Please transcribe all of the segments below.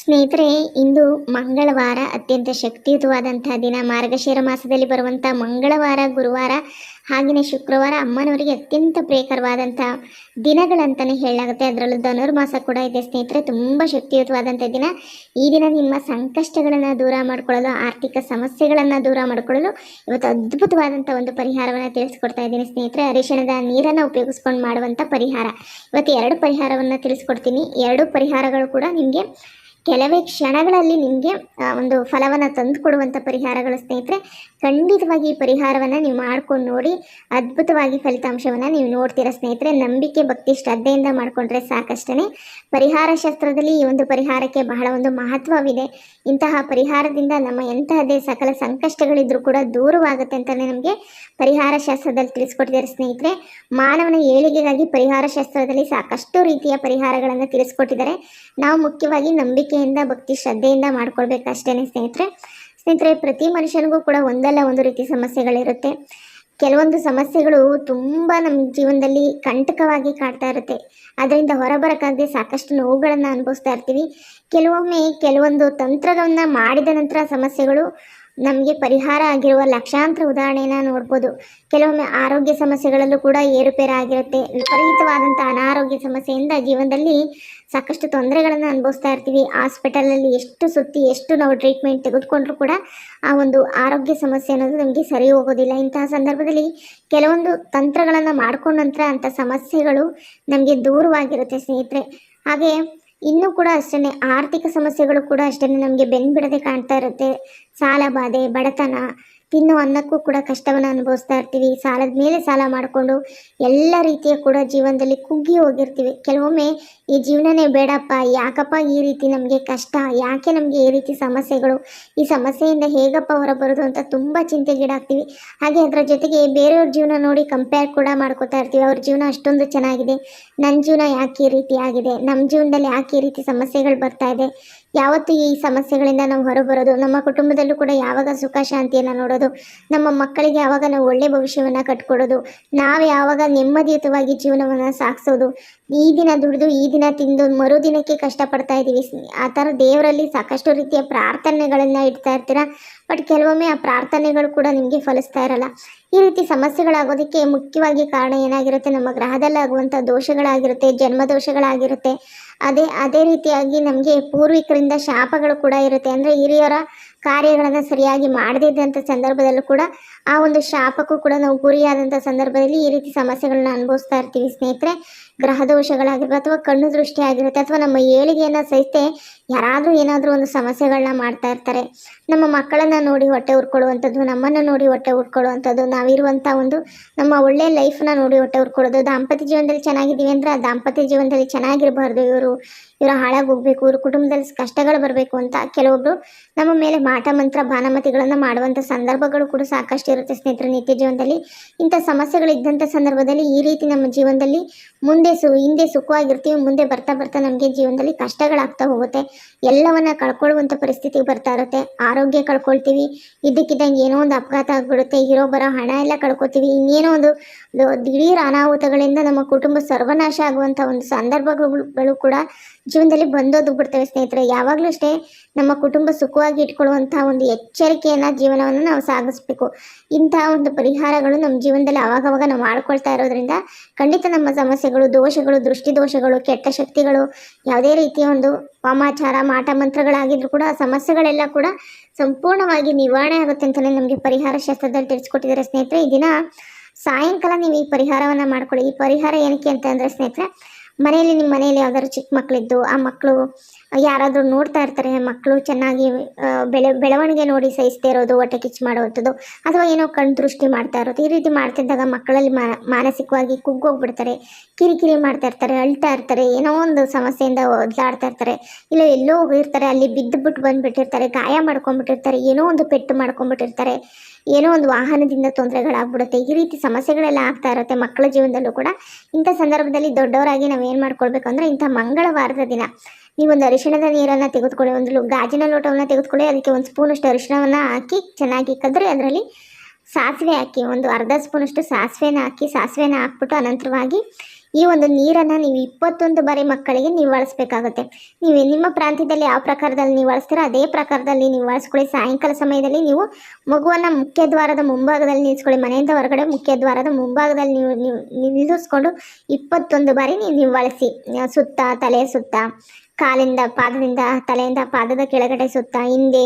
ಸ್ನೇಹಿತರೆ, ಇಂದು ಮಂಗಳವಾರ, ಅತ್ಯಂತ ಶಕ್ತಿಯುತವಾದಂತಹ ದಿನ. ಮಾರ್ಗಶಿರ ಮಾಸದಲ್ಲಿ ಬರುವಂಥ ಮಂಗಳವಾರ, ಗುರುವಾರ, ಹಾಗೆಯೇ ಶುಕ್ರವಾರ ಅಮ್ಮನವರಿಗೆ ಅತ್ಯಂತ ಪ್ರಿಯಕರವಾದಂಥ ದಿನಗಳಂತಲೇ ಹೇಳಲಾಗುತ್ತೆ. ಅದರಲ್ಲೂ ಧನುರ್ಮಾಸ ಕೂಡ ಇದೆ ಸ್ನೇಹಿತರೆ. ತುಂಬ ಶಕ್ತಿಯುತವಾದಂಥ ದಿನ. ಈ ದಿನ ನಿಮ್ಮ ಸಂಕಷ್ಟಗಳನ್ನು ದೂರ ಮಾಡಿಕೊಳ್ಳಲು, ಆರ್ಥಿಕ ಸಮಸ್ಯೆಗಳನ್ನು ದೂರ ಮಾಡಿಕೊಳ್ಳಲು ಇವತ್ತು ಅದ್ಭುತವಾದಂಥ ಒಂದು ಪರಿಹಾರವನ್ನು ತಿಳಿಸ್ಕೊಡ್ತಾ ಇದ್ದೀನಿ ಸ್ನೇಹಿತರೆ. ಅರಿಶಿಣದ ನೀರನ್ನು ಉಪಯೋಗಿಸ್ಕೊಂಡು ಮಾಡುವಂಥ ಪರಿಹಾರ. ಇವತ್ತು ಎರಡು ಪರಿಹಾರವನ್ನು ತಿಳಿಸ್ಕೊಡ್ತೀನಿ. ಎರಡು ಪರಿಹಾರಗಳು ಕೂಡ ನಿಮಗೆ ಕೆಲವೇ ಕ್ಷಣಗಳಲ್ಲಿ ನಿಮಗೆ ಒಂದು ಫಲವನ್ನು ತಂದು ಕೊಡುವಂಥ ಪರಿಹಾರಗಳು ಸ್ನೇಹಿತರೆ, ಖಂಡಿತವಾಗಿ ಈ ಪರಿಹಾರವನ್ನು ನೀವು ಮಾಡ್ಕೊಂಡು ನೋಡಿ, ಅದ್ಭುತವಾಗಿ ಫಲಿತಾಂಶವನ್ನು ನೀವು ನೋಡ್ತೀರಾ ಸ್ನೇಹಿತರೆ. ನಂಬಿಕೆ, ಭಕ್ತಿ, ಶ್ರದ್ಧೆಯಿಂದ ಮಾಡಿಕೊಂಡ್ರೆ ಸಾಕಷ್ಟೇ ಪರಿಹಾರ ಶಾಸ್ತ್ರದಲ್ಲಿ ಈ ಒಂದು ಪರಿಹಾರಕ್ಕೆ ಬಹಳ ಒಂದು ಮಹತ್ವವಿದೆ. ಇಂತಹ ಪರಿಹಾರದಿಂದ ನಮ್ಮ ಎಂತಹದೇ ಸಕಲ ಸಂಕಷ್ಟಗಳಿದ್ರೂ ಕೂಡ ದೂರವಾಗುತ್ತೆ ಅಂತಲೇ ನಮಗೆ ಪರಿಹಾರ ಶಾಸ್ತ್ರದಲ್ಲಿ ತಿಳಿಸ್ಕೊಟ್ಟಿದ್ದಾರೆ ಸ್ನೇಹಿತರೆ. ಮಾನವನ ಏಳಿಗೆಗಾಗಿ ಪರಿಹಾರ ಶಾಸ್ತ್ರದಲ್ಲಿ ಸಾಕಷ್ಟು ರೀತಿಯ ಪರಿಹಾರಗಳನ್ನು ತಿಳಿಸ್ಕೊಟ್ಟಿದ್ದಾರೆ. ನಾವು ಮುಖ್ಯವಾಗಿ ನಂಬಿಕೆಯಿಂದ ಭಕ್ತಿ ಶ್ರದ್ಧೆಯಿಂದ ಮಾಡ್ಕೊಳ್ಬೇಕಷ್ಟೇ ಸ್ನೇಹಿತರೆ. ಸ್ನೇಹಿತರೆ, ಪ್ರತಿ ಮನುಷ್ಯನಿಗೂ ಕೂಡ ಒಂದಲ್ಲ ಒಂದು ರೀತಿ ಸಮಸ್ಯೆಗಳಿರುತ್ತೆ. ಕೆಲವೊಂದು ಸಮಸ್ಯೆಗಳು ತುಂಬ ನಮ್ಮ ಜೀವನದಲ್ಲಿ ಕಂಟಕವಾಗಿ ಕಾಡ್ತಾ ಇರುತ್ತೆ. ಅದರಿಂದ ಹೊರಬರಕ್ಕಾಗದೆ ಸಾಕಷ್ಟು ನೋವುಗಳನ್ನು ಅನುಭವಿಸ್ತಾ ಇರ್ತೀವಿ. ಕೆಲವೊಮ್ಮೆ ಕೆಲವೊಂದು ತಂತ್ರಗಳನ್ನ ಮಾಡಿದ ನಂತರ ಸಮಸ್ಯೆಗಳು ನಮಗೆ ಪರಿಹಾರ ಆಗಿರುವ ಲಕ್ಷಾಂತರ ಉದಾಹರಣೆನ ನೋಡ್ಬೋದು. ಕೆಲವೊಮ್ಮೆ ಆರೋಗ್ಯ ಸಮಸ್ಯೆಗಳಲ್ಲೂ ಕೂಡ ಏರುಪೇರು ಆಗಿರುತ್ತೆ ವಿಪರೀತವಾದಂಥ ಅನಾರೋಗ್ಯ ಸಮಸ್ಯೆಯಿಂದ ಜೀವನದಲ್ಲಿ ಸಾಕಷ್ಟು ತೊಂದರೆಗಳನ್ನು ಅನುಭವಿಸ್ತಾ ಇರ್ತೀವಿ. ಹಾಸ್ಪಿಟಲಲ್ಲಿ ಎಷ್ಟು ಸುತ್ತಿ, ಎಷ್ಟು ನಾವು ಟ್ರೀಟ್ಮೆಂಟ್ ತೆಗೆದುಕೊಂಡ್ರೂ ಕೂಡ ಆ ಒಂದು ಆರೋಗ್ಯ ಸಮಸ್ಯೆ ಅನ್ನೋದು ನಮಗೆ ಸರಿ ಹೋಗೋದಿಲ್ಲ. ಇಂತಹ ಸಂದರ್ಭದಲ್ಲಿ ಕೆಲವೊಂದು ತಂತ್ರಗಳನ್ನು ಮಾಡ್ಕೊಂಡ ನಂತರ ಅಂಥ ಸಮಸ್ಯೆಗಳು ನಮಗೆ ದೂರವಾಗಿರುತ್ತೆ ಸ್ನೇಹಿತರೆ. ಹಾಗೆ ಇನ್ನೂ ಕೂಡ ಅಷ್ಟೇ ಆರ್ಥಿಕ ಸಮಸ್ಯೆಗಳು ಕೂಡ ಅಷ್ಟೇ ನಮಗೆ ಬೆನ್ನು ಬಿಡದೆ ಕಾಣ್ತಾ ಇರುತ್ತೆ. ಸಾಲ ಬಾಧೆ, ಬಡತನ ತಿನ್ನೋ ಅನ್ನಕ್ಕೂ ಕೂಡ ಕಷ್ಟವನ್ನು ಅನುಭವಿಸ್ತಾ ಇರ್ತೀವಿ. ಸಾಲದ ಮೇಲೆ ಸಾಲ ಮಾಡಿಕೊಂಡು ಎಲ್ಲ ರೀತಿಯ ಕೂಡ ಜೀವನದಲ್ಲಿ ಕುಗ್ಗಿ ಹೋಗಿರ್ತೀವಿ. ಕೆಲವೊಮ್ಮೆ ಈ ಜೀವನನೇ ಬೇಡಪ್ಪ, ಯಾಕಪ್ಪ ಈ ರೀತಿ ನಮಗೆ ಕಷ್ಟ, ಯಾಕೆ ನಮಗೆ ಈ ರೀತಿ ಸಮಸ್ಯೆಗಳು? ಈ ಸಮಸ್ಯೆಯಿಂದ ಹೇಗಪ್ಪ ಹೊರಬರೋದು ಅಂತ ತುಂಬ ಚಿಂತೆಗೀಡಾಗ್ತೀವಿ. ಹಾಗೆ ಅದರ ಜೊತೆಗೆ ಬೇರೆಯವ್ರ ಜೀವನ ನೋಡಿ ಕಂಪೇರ್ ಕೂಡ ಮಾಡ್ಕೋತಾ ಇರ್ತೀವಿ. ಅವ್ರ ಜೀವನ ಅಷ್ಟೊಂದು ಚೆನ್ನಾಗಿದೆ. ನನ್ನ ಜೀವನ ಯಾಕೆ ಈ ರೀತಿ ಆಗಿದೆ? ನಮ್ಮ ಜೀವನದಲ್ಲಿ ಯಾಕೆ ಈ ರೀತಿ ಸಮಸ್ಯೆಗಳು ಬರ್ತಾ ಇದೆ? ಯಾವತ್ತು ಈ ಸಮಸ್ಯೆಗಳಿಂದ ನಾವು ಹೊರಬರೋದು ನಮ್ಮ ಕುಟುಂಬದಲ್ಲೂ ಕೂಡ ಯಾವಾಗ ಸುಖ ಶಾಂತಿಯನ್ನು ನೋಡೋದು, ನಮ್ಮ ಮಕ್ಕಳಿಗೆ ಯಾವಾಗ ನಾವು ಒಳ್ಳೆ ಭವಿಷ್ಯವನ್ನು ಕಟ್ಕೊಡೋದು, ನಾವು ಯಾವಾಗ ನೆಮ್ಮದಿಯುತವಾಗಿ ಜೀವನವನ್ನು ಸಾಗಿಸೋದು, ಈ ದಿನ ದುಡಿದು ಈ ದಿನ ತಿಂದು ಮರುದಿನಕ್ಕೆ ಕಷ್ಟಪಡ್ತಾ ಇದ್ದೀವಿ ಆ ಥರ ದೇವರಲ್ಲಿ ಸಾಕಷ್ಟು ರೀತಿಯ ಪ್ರಾರ್ಥನೆಗಳನ್ನು ಇಡ್ತಾ ಇರ್ತೀರ? ಬಟ್ ಕೆಲವೊಮ್ಮೆ ಆ ಪ್ರಾರ್ಥನೆಗಳು ಕೂಡ ನಿಮಗೆ ಫಲಿಸ್ತಾ ಇರಲ್ಲ. ಈ ರೀತಿ ಸಮಸ್ಯೆಗಳಾಗೋದಕ್ಕೆ ಮುಖ್ಯವಾಗಿ ಕಾರಣ ಏನಾಗಿರುತ್ತೆ? ನಮ್ಮ ಗ್ರಹದಲ್ಲಾಗುವಂಥ ದೋಷಗಳಾಗಿರುತ್ತೆ ಜನ್ಮ ದೋಷಗಳಾಗಿರುತ್ತೆ ಅದೇ ಅದೇ ರೀತಿಯಾಗಿ ನಮಗೆ ಪೂರ್ವಿಕರಿಂದ ಶಾಪಗಳು ಕೂಡ ಇರುತ್ತೆ. ಅಂದರೆ ಹಿರಿಯರ ಕಾರ್ಯಗಳನ್ನು ಸರಿಯಾಗಿ ಮಾಡದಿದ್ದಂಥ ಸಂದರ್ಭದಲ್ಲೂ ಕೂಡ ಆ ಒಂದು ಶಾಪಕ್ಕೂ ಕೂಡ ನಾವು ಗುರಿಯಾದಂಥ ಸಂದರ್ಭದಲ್ಲಿ ಈ ರೀತಿ ಸಮಸ್ಯೆಗಳನ್ನ ಅನುಭವಿಸ್ತಾ ಇರ್ತೀವಿ ಸ್ನೇಹಿತರೆ. ಗ್ರಹ ದೋಷಗಳಾಗಿರ್ಬೋದು ಅಥವಾ ಕಣ್ಣು ದೃಷ್ಟಿ ಆಗಿರುತ್ತೆ ಅಥವಾ ನಮ್ಮ ಏಳಿಗೆಯನ್ನು ಸಹಿತ ಯಾರಾದರೂ ಏನಾದರೂ ಒಂದು ಸಮಸ್ಯೆಗಳನ್ನ ಮಾಡ್ತಾ ಇರ್ತಾರೆ. ನಮ್ಮ ಮಕ್ಕಳನ್ನು ನೋಡಿ ಹೊಟ್ಟೆ ಉರ್ಕೊಳ್ಳುವಂಥದ್ದು, ನಮ್ಮನ್ನು ನೋಡಿ ಹೊಟ್ಟೆ ಉರ್ಕೊಳ್ಳುವಂಥದ್ದು ನಾವಿರುವಂಥ ಒಂದು ನಮ್ಮ ಒಳ್ಳೆಯ ಲೈಫ್ನ ನೋಡಿ ಹೊಟ್ಟೆ ಉರ್ಕೊಳ್ಳೋದು, ದಾಂಪತ್ಯ ಜೀವನದಲ್ಲಿ ಚೆನ್ನಾಗಿದ್ದೀವಿ ಅಂದರೆ ಆ ದಾಂಪತ್ಯ ಜೀವನದಲ್ಲಿ ಚೆನ್ನಾಗಿರಬಾರ್ದು. ಇವರು ಇವರು ಹಾಳಾಗಿ ಹೋಗಬೇಕು, ಇವರು ಕುಟುಂಬದಲ್ಲಿ ಕಷ್ಟಗಳು ಬರಬೇಕು ಅಂತ ಕೆಲವೊಬ್ಬರು ನಮ್ಮ ಮೇಲೆ ಮಾಟ ಮಂತ್ರ ಭಾನಮತಿಗಳನ್ನು ಮಾಡುವಂಥ ಸಂದರ್ಭಗಳು ಕೂಡ ಸಾಕಷ್ಟು ಇರುತ್ತೆ ಸ್ನೇಹಿತರೆ ನಿತ್ಯ ಜೀವನದಲ್ಲಿ. ಇಂಥ ಸಮಸ್ಯೆಗಳು ಇದ್ದಂಥ ಸಂದರ್ಭದಲ್ಲಿ ಈ ರೀತಿ ನಮ್ಮ ಜೀವನದಲ್ಲಿ ಮುಂದೆ ಸು, ಹಿಂದೆ ಸುಖವಾಗಿರ್ತೀವಿ, ಮುಂದೆ ಬರ್ತಾ ಬರ್ತಾ ನಮಗೆ ಜೀವನದಲ್ಲಿ ಕಷ್ಟಗಳಾಗ್ತಾ ಹೋಗುತ್ತೆ. ಎಲ್ಲವನ್ನ ಕಳ್ಕೊಳ್ಳುವಂಥ ಪರಿಸ್ಥಿತಿಗೆ ಬರ್ತಾ ಇರುತ್ತೆ. ಆರೋಗ್ಯ ಕಳ್ಕೊಳ್ತೀವಿ, ಇದ್ದಕ್ಕಿದ್ದಂಗೆ ಏನೋ ಒಂದು ಅಪಘಾತ ಆಗ್ಬಿಡುತ್ತೆ ಇರೋ ಬರೋ ಹಣ ಎಲ್ಲ ಕಳ್ಕೊತೀವಿ, ಇನ್ನೇನೋ ಒಂದು ದಿಢೀರ್ ಅನಾಹುತಗಳಿಂದ ನಮ್ಮ ಕುಟುಂಬ ಸರ್ವನಾಶ ಆಗುವಂಥ ಒಂದು ಸಂದರ್ಭಗಳು ಕೂಡ ಜೀವನದಲ್ಲಿ ಬಂದೋದು ಬಿಡ್ತವೆ ಸ್ನೇಹಿತರೆ. ಯಾವಾಗಲೂ ಅಷ್ಟೇ ನಮ್ಮ ಕುಟುಂಬ ಸುಖವಾಗಿ ಇಟ್ಕೊಳ್ಳುವಂಥ ಒಂದು ಎಚ್ಚರಿಕೆಯನ್ನು ಜೀವನವನ್ನು ನಾವು ಸಾಗಿಸ್ಬೇಕು. ಇಂತಹ ಒಂದು ಪರಿಹಾರಗಳು ನಮ್ಮ ಜೀವನದಲ್ಲಿ ಅವಾಗವಾಗ ನಾವು ಮಾಡ್ಕೊಳ್ತಾ ಇರೋದ್ರಿಂದ ಖಂಡಿತ ನಮ್ಮ ಸಮಸ್ಯೆಗಳು, ದೋಷಗಳು ದೃಷ್ಟಿ ದೋಷಗಳು ಕೆಟ್ಟ ಶಕ್ತಿಗಳು, ಯಾವುದೇ ರೀತಿಯ ಒಂದು ವಾಮಾಚಾರ, ಮಾಟ ಮಂತ್ರಗಳಾಗಿದ್ರು ಕೂಡ ಸಮಸ್ಯೆಗಳೆಲ್ಲ ಕೂಡ ಸಂಪೂರ್ಣವಾಗಿ ನಿವಾರಣೆ ಆಗುತ್ತೆ ಅಂತಲೇ ನಮಗೆ ಪರಿಹಾರ ಶಾಸ್ತ್ರದಲ್ಲಿ ತಿಳಿಸ್ಕೊಟ್ಟಿದ್ದಾರೆ ಸ್ನೇಹಿತರೆ. ಈ ದಿನ ಸಾಯಂಕಾಲ ನೀವು ಈ ಪರಿಹಾರವನ್ನು ಮಾಡ್ಕೊಳ್ಳಿ. ಈ ಪರಿಹಾರ ಏನಕ್ಕೆ ಅಂತ ಅಂದರೆ ಸ್ನೇಹಿತರೆ, ಮನೆಯಲ್ಲಿ ನಿಮ್ಮ ಮನೆಯಲ್ಲಿ ಯಾವ್ದಾದ್ರು ಚಿಕ್ಕ ಮಕ್ಕಳಿದ್ದು ಆ ಮಕ್ಕಳು ಯಾರಾದರೂ ನೋಡ್ತಾ ಇರ್ತಾರೆ ಮಕ್ಕಳು ಚೆನ್ನಾಗಿ ಬೆಳೆ, ಬೆಳವಣಿಗೆ ನೋಡಿ ಸಹಿಸ್ತಾ ಇರೋದು, ಹೊಟ್ಟೆ ಕಿಚ್ಚು ಮಾಡುವಂಥದ್ದು, ಅಥವಾ ಏನೋ ಕಣ್ ದೃಷ್ಟಿ ಮಾಡ್ತಾ ಇರೋದು, ಈ ರೀತಿ ಮಾಡ್ತಿದ್ದಾಗ ಮಕ್ಕಳಲ್ಲಿ ಮಾನಸಿಕವಾಗಿ ಕುಗ್ಗೋಗ್ಬಿಡ್ತಾರೆ, ಕಿರಿಕಿರಿ ಮಾಡ್ತಾ ಇರ್ತಾರೆ, ಅಳ್ತಾ ಇರ್ತಾರೆ, ಏನೋ ಒಂದು ಸಮಸ್ಯೆಯಿಂದ ಒದ್ದಾಡ್ತಾ ಇರ್ತಾರೆ, ಇಲ್ಲ ಎಲ್ಲೋ ಹೋಗಿರ್ತಾರೆ, ಅಲ್ಲಿ ಬಿದ್ದುಬಿಟ್ಟು ಬಂದ್ಬಿಟ್ಟಿರ್ತಾರೆ, ಗಾಯ ಮಾಡ್ಕೊಂಡ್ಬಿಟ್ಟಿರ್ತಾರೆ, ಏನೋ ಒಂದು ಪೆಟ್ಟು ಮಾಡ್ಕೊಂಡ್ಬಿಟ್ಟಿರ್ತಾರೆ, ಏನೋ ಒಂದು ವಾಹನದಿಂದ ತೊಂದರೆಗಳಾಗ್ಬಿಡುತ್ತೆ, ಈ ರೀತಿ ಸಮಸ್ಯೆಗಳೆಲ್ಲ ಆಗ್ತಾ ಇರುತ್ತೆ ಮಕ್ಕಳ ಜೀವನದಲ್ಲೂ ಕೂಡ. ಇಂಥ ಸಂದರ್ಭದಲ್ಲಿ ದೊಡ್ಡವರಾಗಿ ನಾವು ಏನು ಮಾಡ್ಕೊಳ್ಬೇಕು ಅಂದರೆ ಇಂಥ ಮಂಗಳವಾರದ ದಿನ. ನೀವೊಂದು ಅರಿಶಿಣದ ನೀರನ್ನು ತೆಗೆದುಕೊಳ್ಳಿ, ಒಂದು ಗಾಜಿನ ಲೋಟವನ್ನು ತೆಗೆದುಕೊಳ್ಳಿ, ಅದಕ್ಕೆ ಒಂದು ಸ್ಪೂನಷ್ಟು ಅರಿಶಿಣವನ್ನು ಹಾಕಿ ಚೆನ್ನಾಗಿ ಕದ್ರೆ, ಅದರಲ್ಲಿ ಸಾಸಿವೆ ಹಾಕಿ, ಒಂದು ಅರ್ಧ ಸ್ಪೂನಷ್ಟು ಸಾಸಿವೆನ ಹಾಕಿ, ಸಾಸಿವೆನ ಹಾಕ್ಬಿಟ್ಟು ಅನಂತರವಾಗಿ ಈ ಒಂದು ನೀರನ್ನು ನೀವು ಇಪ್ಪತ್ತೊಂದು ಬಾರಿ ಮಕ್ಕಳಿಗೆ ನೀವು ನೀವು ನಿಮ್ಮ ಪ್ರಾಂತ್ಯದಲ್ಲಿ ಯಾವ ಪ್ರಕಾರದಲ್ಲಿ ನೀವು ಅದೇ ಪ್ರಕಾರದಲ್ಲಿ ನೀವು ಸಾಯಂಕಾಲ ಸಮಯದಲ್ಲಿ ನೀವು ಮಗುವನ್ನು ಮುಖ್ಯ ದ್ವಾರದ ಮುಂಭಾಗದಲ್ಲಿ ನಿಲ್ಲಿಸ್ಕೊಳ್ಳಿ. ಮನೆಯಿಂದ ಹೊರಗಡೆ ಮುಖ್ಯ ದ್ವಾರದ ಮುಂಭಾಗದಲ್ಲಿ ನೀವು ನೀವು ನಿಲ್ಲಿಸ್ಕೊಂಡು ಇಪ್ಪತ್ತೊಂದು ಬಾರಿ ನೀವು ನೀವು ಸುತ್ತ, ತಲೆ ಸುತ್ತ, ಕಾಲಿಂದ, ಪಾದದಿಂದ, ತಲೆಯಿಂದ, ಪಾದದ ಕೆಳಗಡೆ ಸುತ್ತ, ಹಿಂದೆ,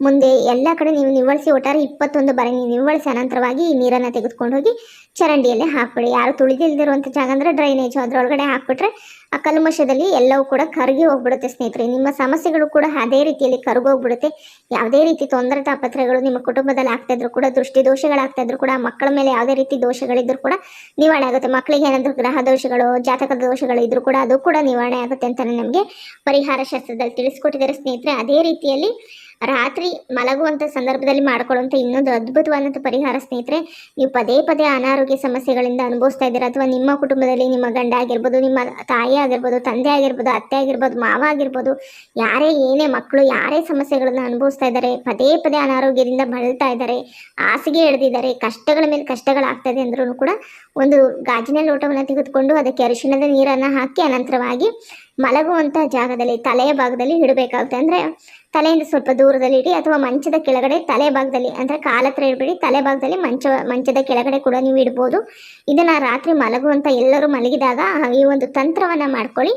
ಮುಂದೆ ಎಲ್ಲ ಕಡೆ ನೀವು ನಿವಳಿಸಿ ಒಟ್ಟಾರೆ ಇಪ್ಪತ್ತೊಂದು ಬಾರಿ ನೀವು ನಿವಳಿಸಿ ಅನಂತರವಾಗಿ ಈ ನೀರನ್ನು ತೆಗೆದುಕೊಂಡು ಹೋಗಿ ಚರಂಡಿಯಲ್ಲಿ ಹಾಕ್ಬಿಡಿ. ಯಾರು ತುಳಿದಿಲ್ದಿರುವಂಥ ಜಾಗ ಅಂದರೆ ಡ್ರೈನೇಜು ಅದರೊಳಗಡೆ ಹಾಕ್ಬಿಟ್ರೆ ಆ ಕಲ್ಮಶದಲ್ಲಿ ಎಲ್ಲವೂ ಕೂಡ ಕರಗಿ ಹೋಗ್ಬಿಡುತ್ತೆ ಸ್ನೇಹಿತರೆ. ನಿಮ್ಮ ಸಮಸ್ಯೆಗಳು ಕೂಡ ಅದೇ ರೀತಿಯಲ್ಲಿ ಕರಗೋಗ್ಬಿಡುತ್ತೆ ಯಾವುದೇ ರೀತಿ ತೊಂದರೆ ತಾಪತ್ರೆಗಳು ನಿಮ್ಮ ಕುಟುಂಬದಲ್ಲಿ ಆಗ್ತಾ ಇದ್ರು ಕೂಡ, ದೃಷ್ಟಿ ದೋಷಗಳಾಗ್ತಾ ಇದ್ರು ಕೂಡ, ಮಕ್ಕಳ ಮೇಲೆ ಯಾವುದೇ ರೀತಿ ದೋಷಗಳಿದ್ರು ಕೂಡ ನಿವಾರಣೆ ಆಗುತ್ತೆ. ಮಕ್ಕಳಿಗೆ ಏನಾದರೂ ಗ್ರಹ ದೋಷಗಳು ಜಾತಕದ ದೋಷಗಳು ಇದ್ರೂ ಕೂಡ ಅದು ಕೂಡ ನಿವಾರಣೆ ಆಗುತ್ತೆ ಅಂತಲೇ ನಮಗೆ ಪರಿಹಾರ ಶಾಸ್ತ್ರದಲ್ಲಿ ತಿಳಿಸ್ಕೊಟ್ಟಿದ್ದಾರೆ ಸ್ನೇಹಿತರೆ. ಅದೇ ರೀತಿಯಲ್ಲಿ ರಾತ್ರಿ ಮಲಗುವಂಥ ಸಂದರ್ಭದಲ್ಲಿ ಮಾಡ್ಕೊಳ್ಳುವಂಥ ಇನ್ನೊಂದು ಅದ್ಭುತವಾದಂಥ ಪರಿಹಾರ ಸ್ನೇಹಿತರೆ, ನೀವು ಪದೇ ಪದೇ ಅನಾರೋಗ್ಯ ಸಮಸ್ಯೆಗಳಿಂದ ಅನುಭವಿಸ್ತಾ ಇದ್ದೀರಾ? ಅಥವಾ ನಿಮ್ಮ ಕುಟುಂಬದಲ್ಲಿ ನಿಮ್ಮ ಗಂಡ ಆಗಿರ್ಬೋದು, ನಿಮ್ಮ ತಾಯಿ ಆಗಿರ್ಬೋದು, ತಂದೆ ಆಗಿರ್ಬೋದು, ಅತ್ತೆ ಆಗಿರ್ಬೋದು, ಮಾವ ಆಗಿರ್ಬೋದು, ಯಾರೇ ಏನೇ ಮಕ್ಕಳು, ಯಾರೇ ಸಮಸ್ಯೆಗಳನ್ನ ಅನುಭವಿಸ್ತಾ ಇದ್ದಾರೆ, ಪದೇ ಪದೇ ಅನಾರೋಗ್ಯದಿಂದ ಬಳಲ್ತಾ ಇದ್ದಾರೆ, ಹಾಸಿಗೆ ಹಿಡಿದಿದ್ದಾರೆ ಕಷ್ಟಗಳ ಮೇಲೆ ಕಷ್ಟಗಳಾಗ್ತಾ ಇದೆ ಅಂದ್ರೂ ಕೂಡ ಒಂದು ಗಾಜಿನ ಲೋಟವನ್ನು ತೆಗೆದುಕೊಂಡು ಅದಕ್ಕೆ ಅರಿಶಿಣದ ನೀರನ್ನು ಹಾಕಿ ಅನಂತರವಾಗಿ ಮಲಗುವಂಥ ಜಾಗದಲ್ಲಿ, ತಲೆಯ ಭಾಗದಲ್ಲಿ ಇಡಬೇಕಾಗುತ್ತೆ. ಅಂದರೆ ತಲೆಯಿಂದ ಸ್ವಲ್ಪ ದೂರದಲ್ಲಿ ಇಡಿ ಅಥವಾ ಮಂಚದ ಕೆಳಗಡೆ ತಲೆ ಭಾಗದಲ್ಲಿ, ಅಂದರೆ ಕಾಲ ಹತ್ರ ಇಡಬೇಡಿ. ತಲೆ ಭಾಗದಲ್ಲಿ ಮಂಚ, ಮಂಚದ ಕೆಳಗಡೆ ಕೂಡ ನೀವು ಇಡ್ಬೋದು. ಇದನ್ನು ರಾತ್ರಿ ಮಲಗುವಂಥ ಎಲ್ಲರೂ ಮಲಗಿದಾಗ ಈ ಒಂದು ತಂತ್ರವನ್ನು ಮಾಡ್ಕೊಳ್ಳಿ.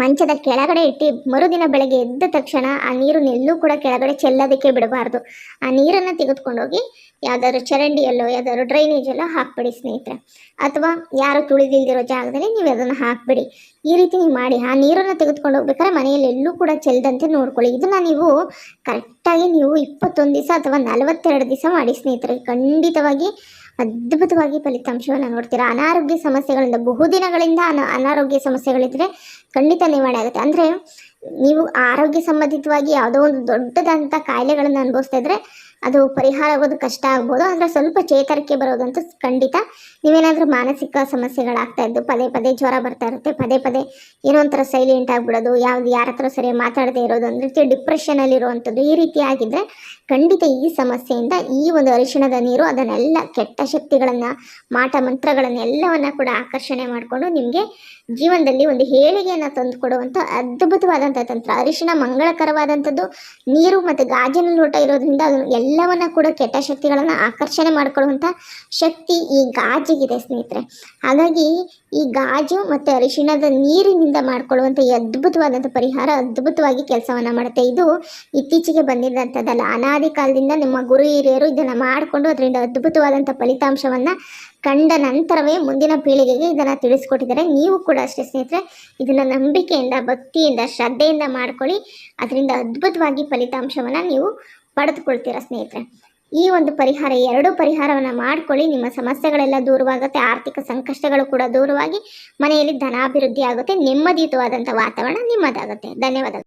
ಮಂಚದ ಕೆಳಗಡೆ ಇಟ್ಟು ಮರುದಿನ ಬೆಳಗ್ಗೆ ಎದ್ದ ತಕ್ಷಣ ಆ ನೀರು ನೆಲ್ಲೂ ಕೂಡ ಕೆಳಗಡೆ ಚೆಲ್ಲೋದಕ್ಕೆ ಬಿಡಬಾರ್ದು. ಆ ನೀರನ್ನು ತೆಗೆದುಕೊಂಡೋಗಿ ಯಾವ್ದಾದ್ರು ಚರಂಡಿಯಲ್ಲೋ, ಯಾವ್ದಾದ್ರು ಡ್ರೈನೇಜಲ್ಲೋ ಹಾಕ್ಬಿಡಿ ಸ್ನೇಹಿತರೆ. ಅಥವಾ ಯಾರು ತುಳಿದಿಲ್ದಿರೋ ಜಾಗದಲ್ಲಿ ನೀವು ಅದನ್ನು ಹಾಕ್ಬಿಡಿ. ಈ ರೀತಿ ನೀವು ಮಾಡಿ. ಆ ನೀರನ್ನು ತೆಗೆದುಕೊಂಡು ಹೋಗ್ಬೇಕಾದ್ರೆ ಮನೆಯಲ್ಲಿ ಎಲ್ಲೂ ಕೂಡ ಚೆಲ್ಲದಂತೆ ನೋಡ್ಕೊಳ್ಳಿ. ಇದನ್ನು ನೀವು ಕರೆಕ್ಟಾಗಿ ನೀವು ಇಪ್ಪತ್ತೊಂದು ದಿವಸ ಅಥವಾ ನಲವತ್ತೆರಡು ದಿವಸ ಮಾಡಿ ಸ್ನೇಹಿತರೆ. ಖಂಡಿತವಾಗಿ ಅದ್ಭುತವಾಗಿ ಫಲಿತಾಂಶವನ್ನು ನೋಡ್ತೀರಾ. ಅನಾರೋಗ್ಯ ಸಮಸ್ಯೆಗಳಿಂದ, ಬಹುದಿನಗಳಿಂದ ಅನ, ಅನಾರೋಗ್ಯ ಸಮಸ್ಯೆಗಳಿದ್ದರೆ ಖಂಡಿತ ನಿವಾರಣೆ ಆಗುತ್ತೆ. ಅಂದರೆ ನೀವು ಆರೋಗ್ಯ ಸಂಬಂಧಿತವಾಗಿ ಯಾವುದೋ ಒಂದು ದೊಡ್ಡದಂಥ ಕಾಯಿಲೆಗಳನ್ನು ಅನುಭವಿಸ್ತಾ ಇದ್ರೆ ಅದು ಪರಿಹಾರ ಆಗೋದು ಕಷ್ಟ ಆಗ್ಬೋದು, ಆದರೆ ಸ್ವಲ್ಪ ಚೇತರಿಕೆ ಬರೋದಂತೂ ಖಂಡಿತ. ನೀವೇನಾದರೂ ಮಾನಸಿಕ ಸಮಸ್ಯೆಗಳಾಗ್ತಾ ಇದ್ದು ಪದೇ ಪದೇ ಜ್ವರ ಬರ್ತಾ ಇರುತ್ತೆ, ಪದೇ ಪದೇ ಏನೋ ಒಂಥರ ಸೈಲೆಂಟ್ ಆಗಿಬಿಡೋದು, ಯಾವ್ದು ಯಾರ ಹತ್ರ ಸರಿಯಾಗಿ ಮಾತಾಡದೇ ಇರೋದು ಒಂದು ರೀತಿ ಡಿಪ್ರೆಷನಲ್ಲಿ ಇರುವಂಥದ್ದು ಈ ರೀತಿ ಆಗಿದ್ರೆ ಖಂಡಿತ ಈ ಸಮಸ್ಯೆಯಿಂದ ಈ ಒಂದು ಅರಿಶಿಣದ ನೀರು ಅದನ್ನೆಲ್ಲ ಕೆಟ್ಟ ಶಕ್ತಿಗಳನ್ನು, ಮಾಟ ಮಂತ್ರಗಳನ್ನೆಲ್ಲವನ್ನ ಕೂಡ ಆಕರ್ಷಣೆ ಮಾಡಿಕೊಂಡು ನಿಮಗೆ ಜೀವನದಲ್ಲಿ ಒಂದು ಹೇಳಿಗೆಯನ್ನು ತಂದುಕೊಡುವಂಥ ಅದ್ಭುತವಾದಂಥ ತಂತ್ರ. ಅರಿಶಿಣ ಮಂಗಳಕರವಾದಂಥದ್ದು, ನೀರು ಮತ್ತು ಗಾಜಿನ ಲೋಟ ಇರೋದ್ರಿಂದ ಅದು ಎಲ್ಲವನ್ನ ಕೂಡ ಕೆಟ್ಟ ಶಕ್ತಿಗಳನ್ನು ಆಕರ್ಷಣೆ ಮಾಡಿಕೊಳ್ಳುವಂಥ ಶಕ್ತಿ ಈ ಗಾಜಿಗಿದೆ ಸ್ನೇಹಿತರೆ. ಹಾಗಾಗಿ ಈ ಗಾಜು ಮತ್ತು ಅರಿಶಿಣದ ನೀರಿನಿಂದ ಮಾಡಿಕೊಳ್ಳುವಂಥ ಈ ಅದ್ಭುತವಾದಂಥ ಪರಿಹಾರ ಅದ್ಭುತವಾಗಿ ಕೆಲಸವನ್ನು ಮಾಡುತ್ತೆ. ಇದು ಇತ್ತೀಚೆಗೆ ಬಂದಿದ್ದಂಥದ್ದಲ್ಲ ಅನಾದಿ ಕಾಲದಿಂದ ನಿಮ್ಮ ಗುರು ಹಿರಿಯರು ಇದನ್ನು ಮಾಡಿಕೊಂಡು ಅದರಿಂದ ಅದ್ಭುತವಾದಂಥ ಫಲಿತಾಂಶವನ್ನು ಕಂಡ ನಂತರವೇ ಮುಂದಿನ ಪೀಳಿಗೆಗೆ ಇದನ್ನು ತಿಳಿಸ್ಕೊಟ್ಟಿದ್ದಾರೆ. ನೀವು ಕೂಡ ಅಷ್ಟೇ ಸ್ನೇಹಿತರೆ ಇದನ್ನು ನಂಬಿಕೆಯಿಂದ, ಭಕ್ತಿಯಿಂದ, ಶ್ರದ್ಧೆಯಿಂದ ಮಾಡ್ಕೊಳ್ಳಿ. ಅದರಿಂದ ಅದ್ಭುತವಾಗಿ ಫಲಿತಾಂಶವನ್ನು ನೀವು ಪಡೆದುಕೊಳ್ತೀರಾ ಸ್ನೇಹಿತರೆ? ಈ ಒಂದು ಪರಿಹಾರ ಎರಡು ಪರಿಹಾರವನ್ನು ಮಾಡ್ಕೊಳ್ಳಿ. ನಿಮ್ಮ ಸಮಸ್ಯೆಗಳೆಲ್ಲ ದೂರವಾಗುತ್ತೆ, ಆರ್ಥಿಕ ಸಂಕಷ್ಟಗಳು ಕೂಡ ದೂರವಾಗಿ ಮನೆಯಲ್ಲಿ ಧನಾಭಿವೃದ್ಧಿ ಆಗುತ್ತೆ ನೆಮ್ಮದಿಯುತವಾದಂಥ ವಾತಾವರಣ ನಿಮ್ಮದಾಗುತ್ತೆ. ಧನ್ಯವಾದಗಳು.